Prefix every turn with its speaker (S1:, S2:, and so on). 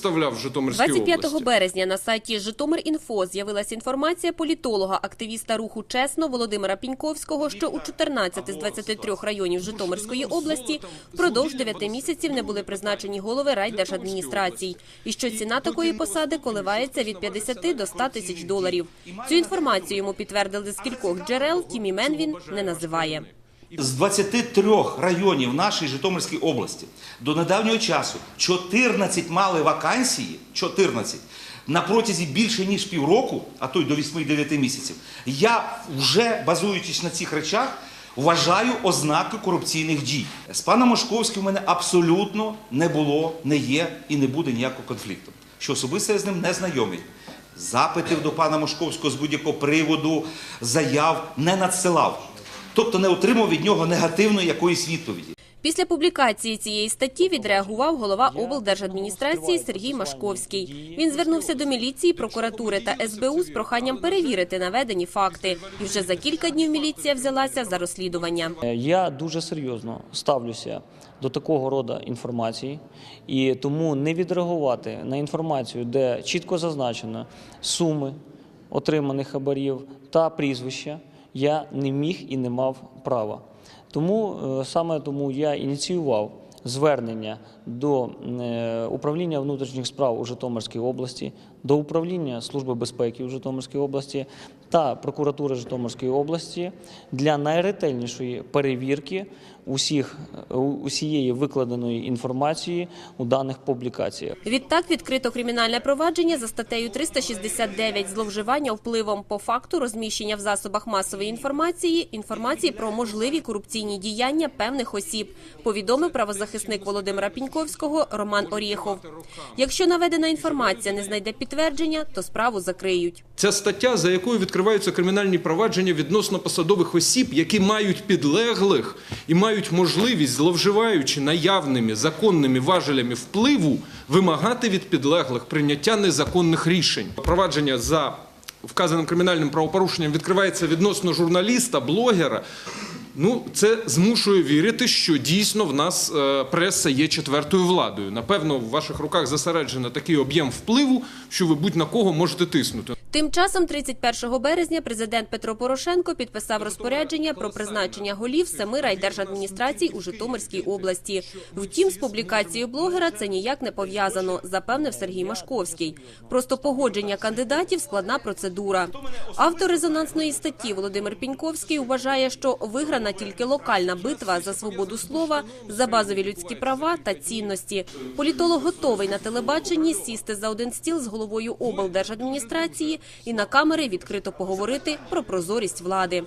S1: Вставляв в Житомирській
S2: 25
S1: області.
S2: березня на сайті Житомир.Інфо з'явилася інформація політолога, активіста руху «Чесно» Володимира Піньковського, що у 14 з 23 районів Житомирської області впродовж 9 місяців не були призначені голови райдержадміністрацій, і що ціна такої посади коливається від 50 до 100 тисяч доларів. Цю інформацію йому підтвердили з кількох джерел, тім імен він не називає.
S3: З 23 районів нашої Житомирської області до недавнього часу 14 мали вакансії, 14, на протязі більше ніж півроку, а то й до 8-9 місяців. Я вже базуючись на цих речах, вважаю ознаки корупційних дій. З паном Мошковським у мене абсолютно не було, не є і не буде ніякого конфлікту. Що особисто я з ним не знайомий. Запитів до пана Мошковського з будь-якого приводу, заяв не надсилав. Тобто не отримав від нього негативної якоїсь відповіді.
S2: Після публікації цієї статті відреагував голова облдержадміністрації Сергій Машковський. Він звернувся до міліції, прокуратури та СБУ з проханням перевірити наведені факти. І вже за кілька днів міліція взялася за розслідування.
S4: Е, Я дуже серйозно ставлюся до такого роду інформації, і тому не відреагувати на інформацію, де чітко зазначено суми отриманих хабарів та прізвища, я не міг і не мав права. Тому е, саме тому я ініціював звернення до е, управління внутрішніх справ у Житомирській області, до управління Служби безпеки у Житомирській області та прокуратури Житомирської області для найретельнішої перевірки усіх е, усієї викладеної інформації у даних публікаціях.
S2: Відтак відкрито кримінальне провадження за статтею 369 зловживання впливом по факту розміщення в засобах масової інформації інформації про можливі корупційні діяння певних осіб, повідомив правозахисник Володимира Піньковського Роман Орєхов. Якщо наведена інформація не знайде підтвердження, то справу закриють.
S1: Ця стаття, за якою відкриваються кримінальні провадження відносно посадових осіб, які мають підлеглих і мають можливість, зловживаючи наявними законними важелями впливу, вимагати від підлеглих прийняття незаконних рішень. Провадження за вказаним кримінальним правопорушенням відкривається відносно журналіста, блогера. Ну, це змушує вірити, що дійсно в нас е, преса є четвертою владою. Напевно, в ваших руках зосереджено такий об'єм впливу, що ви будь на кого можете тиснути.
S2: Тим часом, 31 березня, президент Петро Порошенко підписав розпорядження про призначення голів семи райдержадміністрацій у Житомирській області. Втім, з публікацією блогера це ніяк не пов'язано, запевнив Сергій Машковський. Просто погодження кандидатів складна процедура. Автор резонансної статті Володимир Піньковський вважає, що виграна тільки локальна битва за свободу слова, за базові людські права та цінності. Політолог готовий на телебаченні сісти за один стіл з головою облдержадміністрації і на камери відкрито поговорити про прозорість влади.